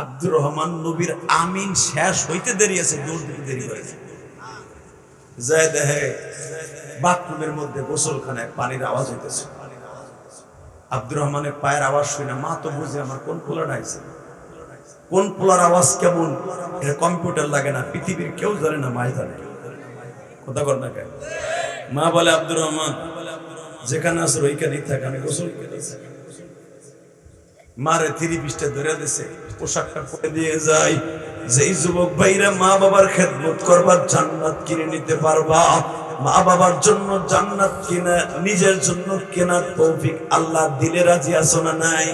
আব্দুর রহমান নবীর আমিন শেষ হইতে দেরি আছে দিতে দেরি হয়েছে। যায় দেখে বাথরুমের মধ্যে গোসলখানায় পানির আওয়াজ হইতেছে। আব্দুর রহমানের পায়ের আওয়াজ শুনে মা তো বুঝে আমার কোন পোলার আইছে? কোন পোলার আওয়াজ কেমন? কম্পিউটার লাগে না, পৃথিবীর কেউ জানে না, মাই জানে। কথা কর না কেন? মা বলে, আব্দুর রহমান, যেখানে আসর ওইখানেই থাক, আমি গোসল করে মারে থ্রি পিসটা ধরে দিছে, পোশাকটা পরে দিয়ে যাই যেই যুবক ভাইরা মা বাবার খেদমত করবার জান্নাত কিনে নিতে পারবা, মা বাবার জন্য জান্নাত কিনা, নিজের জন্য কেনার তৌফিক আল্লাহ দিলে রাজি আছো না নাই?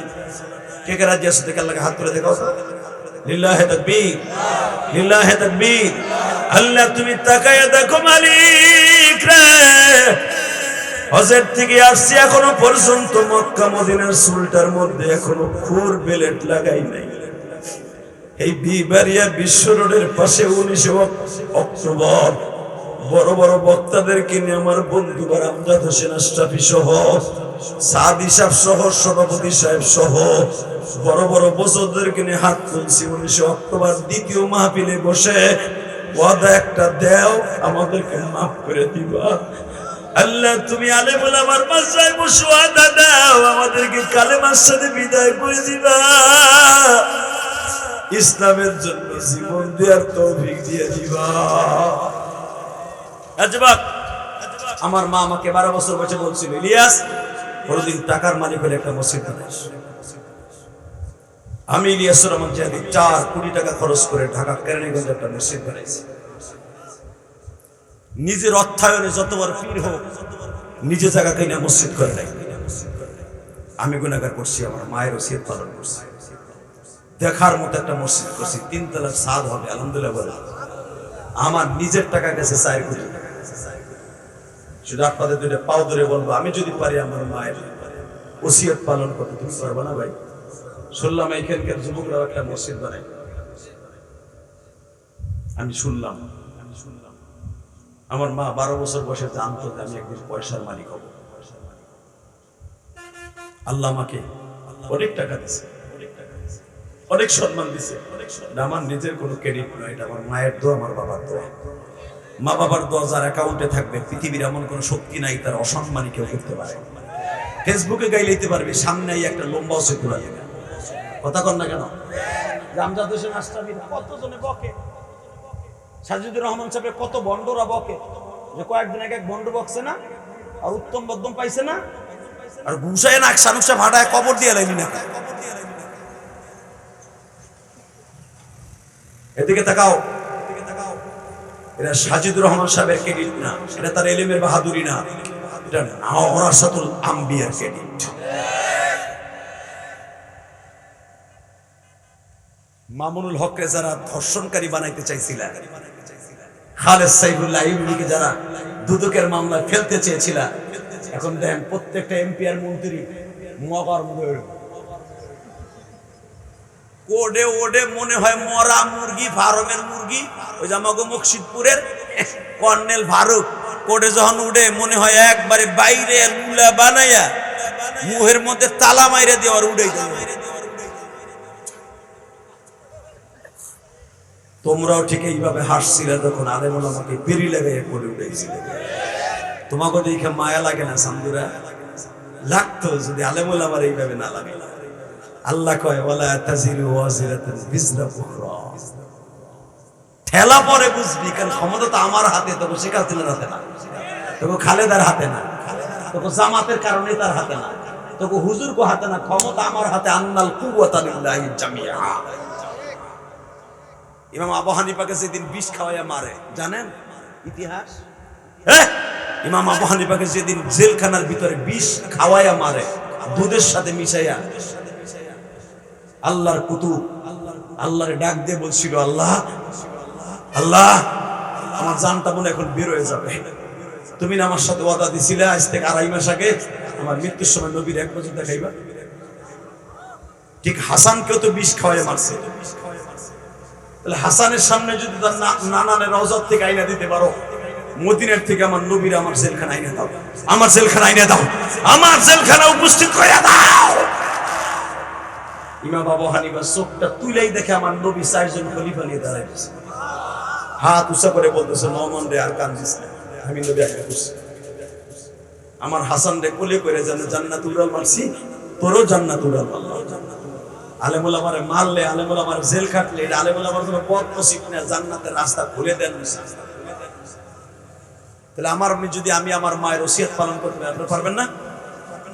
কে কে রাজি আছো দেখে আল্লাহকে হাত তুলে দেখাও লিল্লাহে তাকবীর লিল্লাহে তাকবীর। আল্লাহ তুমি তাকায়া দেখো মালিক রে হজের থেকে আসছি, এখনও পর্যন্ত মক্কা, মদিনার সুলটার মধ্যে এখনও খুর বেলেট লাগাই নাই। এই বিবারিয়া বিশ্ব রোডের পাশে উনিশে অক্টোবর, বড় বড় বক্তাদেরকে নিয়ে আমার বন্ধু আমজাদ হোসেন আশরাফি সহ, সাদি সাহেব সহ, সভাপতি সাহেব সহ, বড় বড় বছরদেরকে নিয়ে হাত তুলছি উনিশে অক্টোবর। দ্বিতীয় মাহফিলে বসে ওয়াদা একটা দেও, আমাদেরকে মাফ করে দিবা। আল্লাহ, তুমি আলে বলে আমার মাসায় বসো, আদা দাও, আমাদেরকে কালেমার সাথে বিদায় করে দিবা। ইসলামের জন্য জীবন দেওয়ার তৌফিক দিয়ে দিবা। আমার মা আমাকে বারো বছর বয়সে বলছিল, ইলিয়াস, কোনদিন টাকার মালিক হলে একটা মসজিদ বানাইস আমি ইলিয়াসুর রহমান জানি চার কোটি টাকা খরচ করে ঢাকা কেরানীগঞ্জে একটা মসজিদ বানাইছি। নিজের অর্থায়নে যতবার পীর হোক নিজে জায়গা কিনা মসজিদ করে নাই আমি গুণাগার করছি, আমার মায়ের ওসিয়ত পালন করছি। দেখার মতো একটা মসজিদ করছি তিন তলার সাদ হবে, আলহামদুলিল্লাহ বলে। আমার নিজের টাকা গেছে চার কোটি শুধু আপনাদের দুইটা পাও ধরে বলব, আমি যদি পারি আমার মায়ের ওসিয়ত পালন করতে, তুমি পারব না ভাই? শুনলাম এইখানকার যুবকরা একটা মসজিদ বানাই আমি শুনলাম আমার মা বারো বছর বয়সে জানতো যে আমি একদিন পয়সার মালিক হব। আল্লাহ আমাকে অনেক টাকা দিছে, অনেক সম্মান দিছে। আমার নিজের কোনো ক্রেডিট নয়, এটা আমার মায়ের দোয়া, আমার বাবার দোয়া। মা বাবার দোয়া যার অ্যাকাউন্টে থাকবে, পৃথিবীর এমন কোনো শক্তি নাই, তার অসম্মানই কেউ করতে পারে। ফেসবুকে গাই দিতে পারবে সামনে একটা লম্বা ঘুরা কথা কর না কেন? জামজাদ হোসেন আশরাফি কতজনে বকে? সাজিদুর রহমান সাহেবের কত বন্ডরা বকে যে কয়েকদিন আগে এক বন্ড বকছে না, আর উত্তম বদ্যম পাইছে না, আর ঘুষায় না সানুকসা ভাড়ায় কবর দিয়ে লাইনি না এদিকে তাকাও। এটা সাজিদুর রহমান সাহেবের ক্রেডিট না, এটা তার এলিমের বাহাদুরি না, এটা নাওরাসাতুল আম্বিয়ার ক্রেডিট মামুনুল হককে যারা ধর্ষণকারী বানাইতে চাইছিলেন খালেদ সাইফুল্লাহ ইউনিকে যারা দুদকের মামলা ফেলতে চেয়েছিল, এখন দেখেন প্রত্যেকটা এমপি আর মন্ত্রী মগার কোডে ওডে মনে হয় মরা মুরগি, ফার্মের মুরগি, ওই আমাকে মুর্শিদপুরের কর্নেল ফারুক, কোডে যখন উঠে মনে হয় একবারে বাইরে লুলা বানাইয়া মুহের মধ্যে তালা মাইরে দেওয়ার উড়ে তোমরাও ঠিক এইভাবে হাসছিলে যখন আলেমুল আমাকে বেরি লেগে করে উঠেছিলে। তোমাকে দেখে মায়া লাগে না সান্দুরা লাগতো যদি আলেমুল আমার এইভাবে না লাগে। আল্লাহ ঠেলা পরে বুঝবি, কারণ ক্ষমতা তো আমার হাতে, তোকে শেখ হাসিনার না। তোকে খালেদার হাতে না। তোকে জামাতের কারণে তার হাতে না। তোকে হুজুর কো হাতে না, ক্ষমতা আমার হাতে। আন্নাল কুওয়াতা জামিআ। ইমাম আবু হানিফাকে যেদিন বিষ খাওয়াইয়া মারে জানেন? ইতিহাস? ইমাম আবু হানিফাকে যেদিন জেলখানার ভিতরে বিষ খাওয়াইয়া মারে দুধের সাথে মিশাইয়া আল্লাহর কুতুব আল্লাহরে ডাক দিয়ে বলছিল আল্লাহ আল্লাহ আমার জানটা মনে এখন বের হয়ে যাবে। তুমি না আমার সাথে ওয়াদা দিছিলে আজ থেকে আড়াই মাস আগে? আমার মৃত্যুর সময় নবীর এক বছর দেখাইবা? ঠিক হাসানকেও তো বিষ খাওয়াই মারছে। হাসানের সামনে যদি তার নানানের রজত থেকে আইনা দিতে পারো, মদিনের থেকে আমার নবীর আমার জেলখানা আইনা দাও। আমার জেলখানা আইনা দাও। আমার জেলখানা উপস্থিত করে দাও। ইমাম বাবু হানিফা চোখটা তুলেই দেখে আমার নবী চারজন খলিফা নিয়ে গেছে। হাত উঁচা করে বলতেছে, নমন রে, আর আমি নবী আগে আমার হাসান রে কোলে করে জান্নাত উড়াল মারছি তোরও জান্নাত উড়াল মারলাম আলেমুল আমারে মারলে আলেমুল আমার জেল খাটলে এটা আলেমুল আমার জন্য পথ নসিব না জান্নাতের রাস্তা খুলে দেন তাহলে আমার যদি আমি আমার মায়ের ওসিয়ত পালন করতে পারি, আপনি পারবেন না?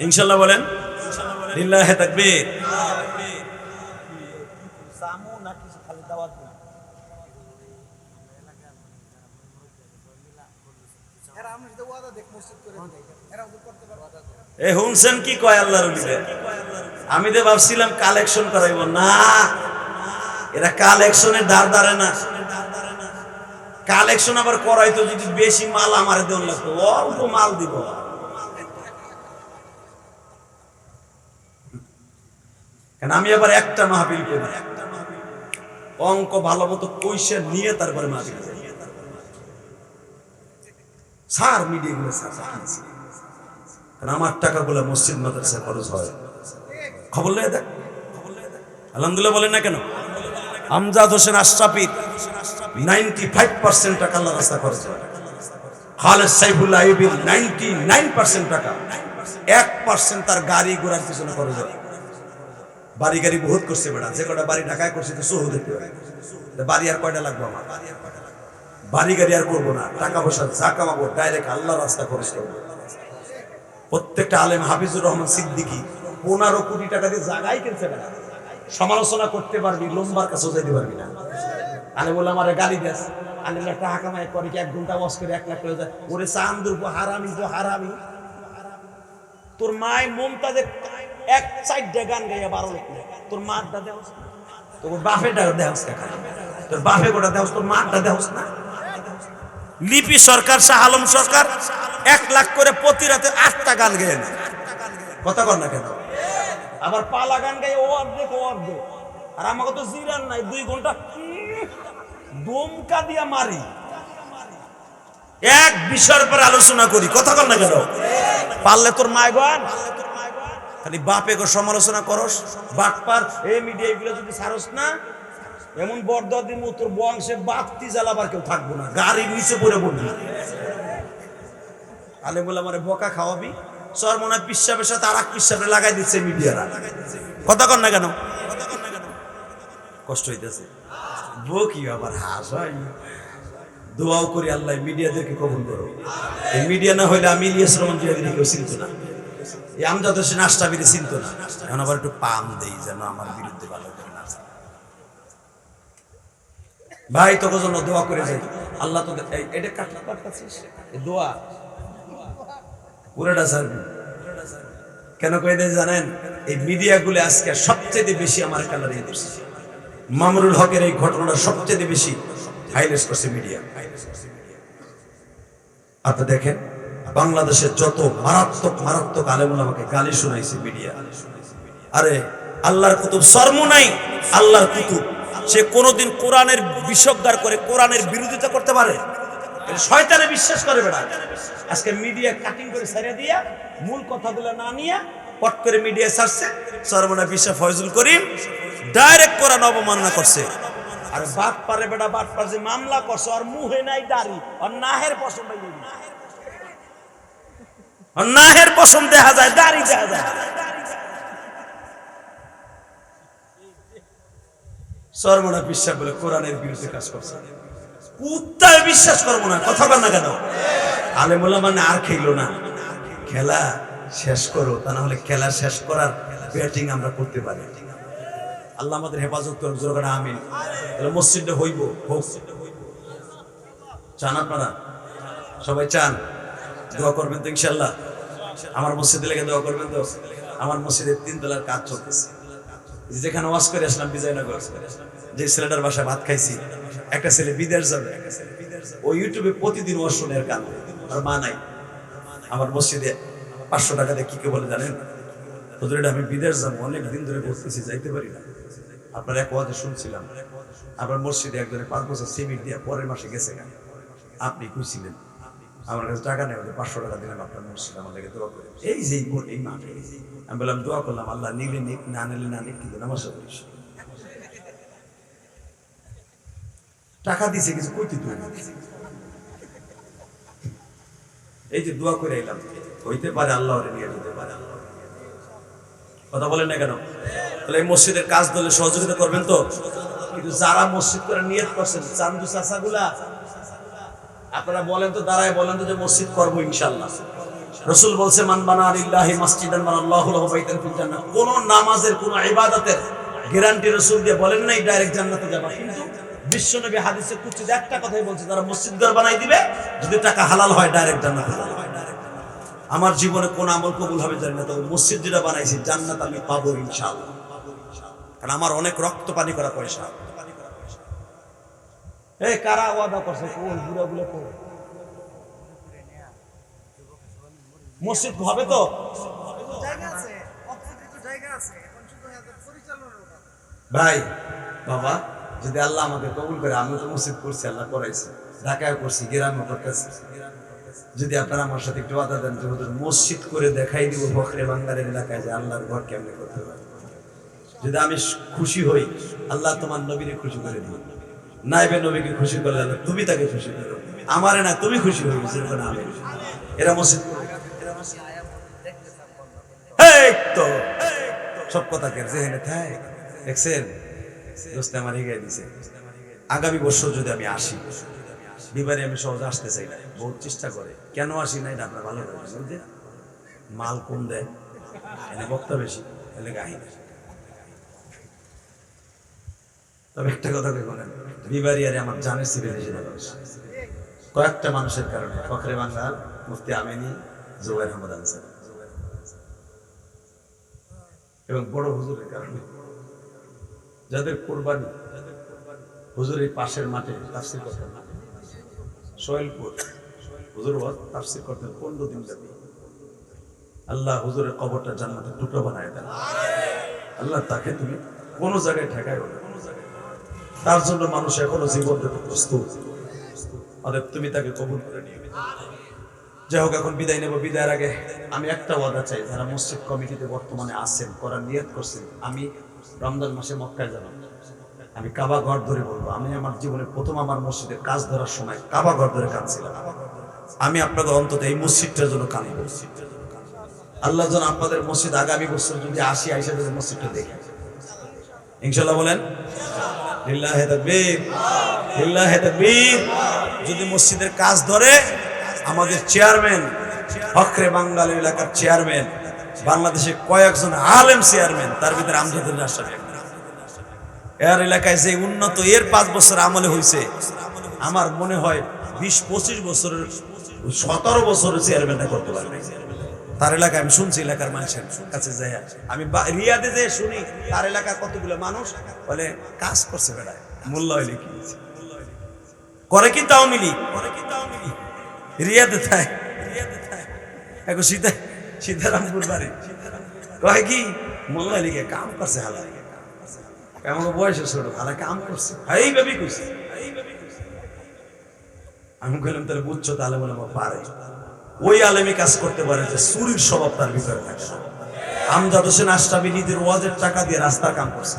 ইনশাল্লাহ বলেন। লিল্লাহে তাকবীর। এরা আমরা যদি ওয়াদা দেখ মসজিদ করে এরা করতে পারবে? এ হুনছেন কি কয় আল্লাহর উলিরে আমি তো ভাবছিলাম কালেকশন করাইব, না। এরা কালেকশনের ধার ধারে না। কালেকশন আবার করাইতো যদি বেশি মাল আমার দেওয়ার লাগতো, অল্প মাল দিব। কেন, আমি আবার একটা মাহফিল করি। অঙ্ক ভালো মতো পয়সা নিয়ে তারপরে মাহফিল স্যার মিডিয়া গুলো স্যার। কারণ আমার টাকাগুলো মসজিদ, মাদ্রাসায় খরচ হয়। খবর লেগে দেখ। আলহামদুলিল্লাহ বলেন না কেন? আমজাদ হোসেন আশরাফির নাইনটি ফাইভ পার্সেন্ট টাকা আল্লাহ রাস্তা খরচ হয়। খালেদ সাইফুল্লাহ আইবির নাইনটি নাইন পার্সেন্ট টাকা। এক পার্সেন্ট তার গাড়ি ঘোড়ার পিছনে খরচ হয়। বাড়ি গাড়ি বহুত করছে বেড়া যে কটা বাড়ি ঢাকায় করছে তো সহু দেখতে বাড়ি আর কয়টা লাগবে আমার? বাড়ি গাড়ি আর করব না। টাকা পয়সা যা কামাবো ডাইরেক্ট আল্লাহ রাস্তা খরচ করব। প্রত্যেকটা আলেম হাফিজুর রহমান সিদ্দিকি পনেরো কোটি টাকা দিয়ে জায়গায় কিনছে না সমালোচনা করতে পারবি, লম্বার কাছে যাইতে পারবি না। আলে বলে আমার গালি দেস। আলে টাকা কামাই করে কি, এক ঘণ্টা বস করে এক লাখ টাকা যায় ওরে চান্দুর হারামি তো হারামি। তোর মায় মমতাজের এক সাইড গান গাইয়া বারো লোক তোর মারটা দেওস না। তোর বাপেটা দেওস না তোর বাপে গোটা দেওস তোর মারটা দেওস না? লিপি সরকার, শাহ আলম সরকার। এক লাখ করে প্রতি রাতে আটটা গান গেয়ে নেয় কথা কর না কেন? আবার পালা গান গাই ও অর্ধেক ও অর্ধেক। আর আমাকে তো জিরান নাই, দুই ঘণ্টা দমকা দিয়া মারি। এক বিষয়ের পর আলোচনা করি, কথা কর না কেন? পারলে তোর মায় গান? খালি বাপে গো সমালোচনা করস, বাটপার এই মিডিয়া এগুলো যদি ছাড়স না, এমন বরদর দিন তোর বংশে বাপতি জ্বালাবার কেউ থাকব না, গাড়ির নিচে পড়ে পড়বি। আলে বলে আমার বোকা খাওয়াবি? সর মনে হয় পিসাবের সাথে আর এক পিসাবে লাগাই দিচ্ছে মিডিয়ারা। কথা কর না কেন? কষ্ট হইতেছে। বকি আবার হাস হয় দোয়াও করি আল্লাহ, মিডিয়াদেরকে কবুল করো। এই মিডিয়া না হইলে আমি ইলিয়াস রহমান জিয়াদিনী কেউ চিনত না। এই আমজাদ হোসেন আষ্টাবিরে চিনত না। এখন আবার একটু পাম দেই যেন আমার বিরুদ্ধে ভালো করে না ভাই, তোকে জন্য দোয়া করে যাই। আল্লাহ তোকে এটা কাটলা কাটতাছিস দোয়া। পুরোটা কেন জানেন? এই মিডিয়াগুলো আজকে সবচেয়ে বেশি আমার মামরুল হকের এই ঘটনাটা সবচেয়ে বেশি করছে মিডিয়া আপনি দেখেন বাংলাদেশের যত মারাত্মক মারাত্মক আলেমুল আমাকে গালি শোনাইছে মিডিয়া আরে, আল্লাহর কুতুব শর্ম নাই, আল্লাহর কুতুব। সে কোনোদিন কোরআনের বিষজ্ঞার করে কোরআনের বিরোধিতা করতে পারে? শয়তানে বিশ্বাস করে বেড়া। আজকে মিডিয়া কাটিং করে ছেড়ে দিয়া, মূল কথাগুলো না নিয়ে পট করে মিডিয়া ছাড়ছে। সর্বনা বিশ্ব ফয়জুল করিম ডাইরেক্ট কোরআন অবমাননা করছে। আর বাট পারে বেটা বাট পার মামলা করছে আর মুহে নাই দাড়ি আর নাহের পশম আর নাহের পশম দেখা যায়, দাড়ি দেখা যায়। সর্বনা বিশ্বাস বলে কোরআনের বিরুদ্ধে কাজ করছে। কুত্তায় বিশ্বাস করব না, কথা বল না কেন? আলেমুল্লাহ মানে আর খেলো না। খেলা শেষ করো, তা না হলে খেলা শেষ করার ব্যাটিং আমরা করতে পারি। আল্লাহ আমাদের হেফাজত করুন জোরগানা আমিন। তাহলে মসজিদটা হইব, হোক। চান আপনারা? সবাই চান? দোয়া করবেন তো ইনশাল্লাহ। আমার মসজিদে লেগে দোয়া করবেন তো? আমার মসজিদের তিন তলার কাজ চলতেছে। যেখানে ওয়াজ করে আসলাম বিজয়নগর। যে ছেলেটার বাসায় ভাত খাইছি, একটা ছেলে বিদেশ যাবে। ও ইউটিউবে প্রতিদিন ওয়াজ শুনে আর আর মা নাই। আমার মসজিদে পাঁচশো টাকা দিয়ে কি কে বলে জানেন? আমি বিদেশ যাব, অনেক দিন ধরে বলতেছি যাইতে পারি না। আপনার এক ওয়াজে শুনছিলাম। আপনার মসজিদে একজনে পাঁচ বছর সিমিট দিয়ে পরের মাসে গেছে আপনি খুঁজছিলেন আমার কাছে টাকা নেই পাঁচশো টাকা দিলাম আপনার মসজিদ আমার দোয়া করে এই যে এই মাঠে আমি বললাম, দোয়া করলাম, আল্লাহ নিলে নিক, না নিলে না নিক, কিন্তু নামাজ করিস টাকা দিছে, কিছু কইতে তুই এই যে দোয়া করে এলাম, হইতে পারে আল্লাহ নিয়ে যেতে পারে কথা বলেন না কেন? তাহলে এই মসজিদের কাজ দলে সহযোগিতা করবেন তো? কিন্তু যারা মসজিদ করে নিয়ত করছেন, চান্দু চাষাগুলা আপনারা বলেন তো, দাঁড়ায় বলেন তো যে মসজিদ করব ইনশাল্লাহ রসুল বলছে কোন নামাজের, কোন ইবাদতের গ্যারান্টি রসুল দিয়ে বলেন নাই, ডাইরেক্ট জান্নাতে যাবা। কিন্তু হাদিসে কুচিতে একটা কথাই বলছে, যারা মসজিদ ঘর বানাই দিবে, যদি টাকা হালাল হয়, ডাইরেক্ট আমার জীবনে কোন আমল কবুল হবে জানি না, তবে মসজিদ যেটা বানাইছি, জান্নাত আমি পাবো ইনশাআল্লাহ। কারণ আমার অনেক রক্ত পানি করা পয়সা। এই কারা ওয়াদা করছে? কোন বুড়া বুড়া কোন? মসজিদ হবে তো। ভাই বাবা যদি আল্লাহ আমাকে কবুল করে আমি তো মসজিদ করছি আল্লাহ করাইছি। ঢাকায় করছি গ্রামে করতেছি। যদি আপনারা আমার সাথে একটু আদা দেন যে মসজিদ করে দেখাই দিব বকরে বাংলার এলাকায় যে আল্লাহর ঘর কেমনে করতে পারে। যদি আমি খুশি হই আল্লাহ তোমার নবীরে খুশি করে দিই নাইবে নবীকে খুশি করলে তুমি তাকে খুশি করো। আমারে না, তুমি খুশি যেরকম আমি এরা মসজিদ সব কথা জেহেনে দেখছেন? আমার দিছে। আগামী বছর যদি আমি আসি বিবারে আমি সহজে আসতে চাই না। বহুত চেষ্টা করে। কেন আসি না এটা আপনার ভালো করে মাল কম দেয়, এনে বক্তা বেশি এলে গাহি তবে একটা কথা বলেন? কয়েকটা মানুষের কারণে। ফখরে বাংলার মুফতি আমিনী, জুবাইর আহমদ আনসার। এবং বড় হুজুরের কারণে। যাদের কোরবানি, হুজুর এই পাশের মাঠে তাফসির করতেন সোহেলপুর, হুজুর তাফসির করতেন পনেরো দিন ব্যাপী আল্লাহ হুজুরের কবরটা জান্নাতের টুকরো বানায় দেন। আল্লাহ তাকে তুমি কোনো জায়গায় ঠেকায় না। তার জন্য মানুষ এখনও জীবন প্রস্তুত। অতএব তুমি তাকে কবুল করে নিয়ে যাই হোক, এখন বিদায় নেব। বিদায়ের আগে আমি একটা ওয়াদা চাই, যারা মসজিদ কমিটিতে বর্তমানে আছেন, করার নিয়ত করছেন, আমি রমজান মাসে মক্কায় যাব। আমি কাবা ঘর ধরে বলব, আমি আমার জীবনে প্রথম আমার মসজিদের কাজ ধরার সময় কাবা ঘর ধরে কাঁদছিলাম। আমি আপনাদের অন্তত এই মসজিদটার জন্য কাঁদব আল্লাহ যেন আপনাদের মসজিদ আগামী বছর যদি আসি, আইসা যদি মসজিদটা দেখি। ইনশাল্লাহ বলেন? লিল্লাহে তাকবীর লিল্লাহে তাকবীর। যদি মসজিদের কাজ ধরে, আমাদের চেয়ারম্যান, ফখরে বাঙ্গাল এলাকার চেয়ারম্যান বাংলাদেশে কয়েকজন আলেম চেয়ারম্যান, তার ভিতরে আমজাদুল রাশাদ এর এলাকায় যে উন্নত, এর পাঁচ বছর আমলে হয়েছে আমার মনে হয় বিশ পঁচিশ বছরের, সতেরো বছরের চেয়ারম্যানটা করতে পারবে। তার এলাকায় আমি শুনছি এলাকার মানুষের কাছে যাই আমি রিয়াদে যে শুনি, তার এলাকার কতগুলো মানুষ? বলে, কাজ করছে বেড়ায়। মূল্য হইলে কি? করে কিন্তু আওয়ামী লীগ। করে কিন্তু আওয়ামী লীগ। রিয়াদে থায় এখন সীতা সীতারামপুর বাড়ি। কয় কি? মোল্লা লিগে কাম করছে হালা। এমন বয়সে ছোট, হালা কাম করছে। এই ভাবি কইছে। আমি কইলাম, তাহলে বুঝছ, তাহলে হয় পারে। ওই আলেমে কাজ করতে পারে যে চুরির স্বভাব তার ভিতরে থাকে। আমজাদ হোসেন আশরাফি নিজের ওয়াজের টাকা দিয়ে রাস্তার কাম করছে।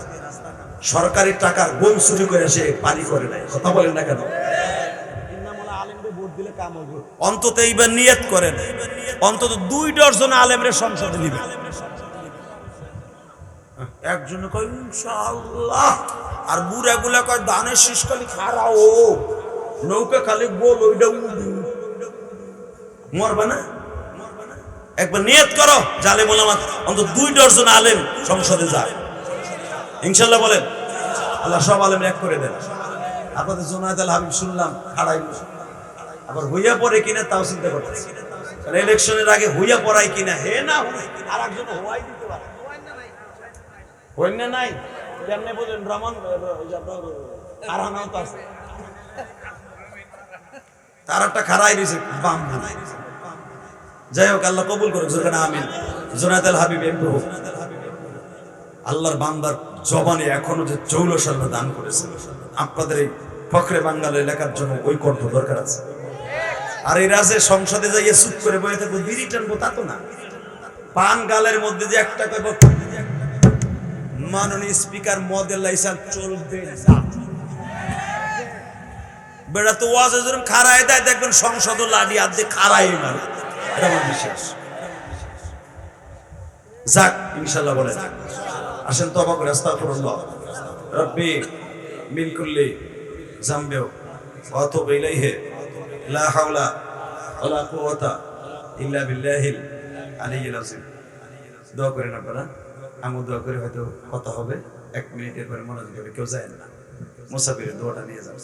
সরকারি টাকার গম চুরি করে সে পানি করে নাই। কথা বলেন না কেন? অন্তত এইবার নিয়ত করেন। অন্তত দুই ডজন আলেমরে সংসদে নিবে একজন আর বুড়া গুলা কয়, দানের শীষ খালি খারাও। নৌকা খালি গোল, ওইটা উড়ু। মরবা না? একবার নিয়ত করো জালে মোলামাত অন্তত দুই ডজন আলেম সংসদে যায়। ইনশাল্লাহ বলেন, আল্লাহ সব আলেম এক করে দেন। আপনাদের জোনায়দ আল হাবিব শুনলাম, খাড়াই আবার হইয়া পড়ে কিনা তাও চিন্তা করতেছি। ইলেকশনের আগে হইয়া পড়াই কিনা, হে না আর একজন হওয়াই দিতে পারে। হইন নাই? কেমনে বলেন রমন আর হানাও তো আছে। তার একটা খারাই বাম যাই হোক, আল্লাহ কবুল করুক আমিন। হাবিব এমপি হোক। আল্লাহর বান্দার জবানে এখনও যে দান আপনাদের এই ফখরে বাঙ্গাল এলাকার জন্য ওই কণ্ঠ দরকার আছে। আর এরা যে সংসদে যাইয়ে চুপ করে বয়ে থাকব, বিড়ি টানবো, তা তো না। পান গালের মধ্যে যে একটা মাননীয় স্পিকার মদের লাইসেন্স চলবে না। বেড়া তো ওয়াজ যেরকম খারায় দেয়, দেখবেন সংসদ লাডি আর দিয়ে খারাই মারে। এটা আমার বিশ্বাস। যাক, ইনশাল্লাহ বলে আসেন তবা করে, আস্তাগফিরুল্লাহ। রব্বি মিন কুল্লি জামবিও ওয়া আতুবু ইলাইহি, লা হাওলা ওয়ালা কুওয়াতা ইল্লা বিল্লাহিল আলিয়্যিল আযীম। দোয়া করেন আপনারা। আমি দোয়া করে, হয়তো কথা হবে। এক মিনিটের পরে মনোযোগ করে কেউ যায় না। মুসাফিরের দোয়াটা নিয়ে যান।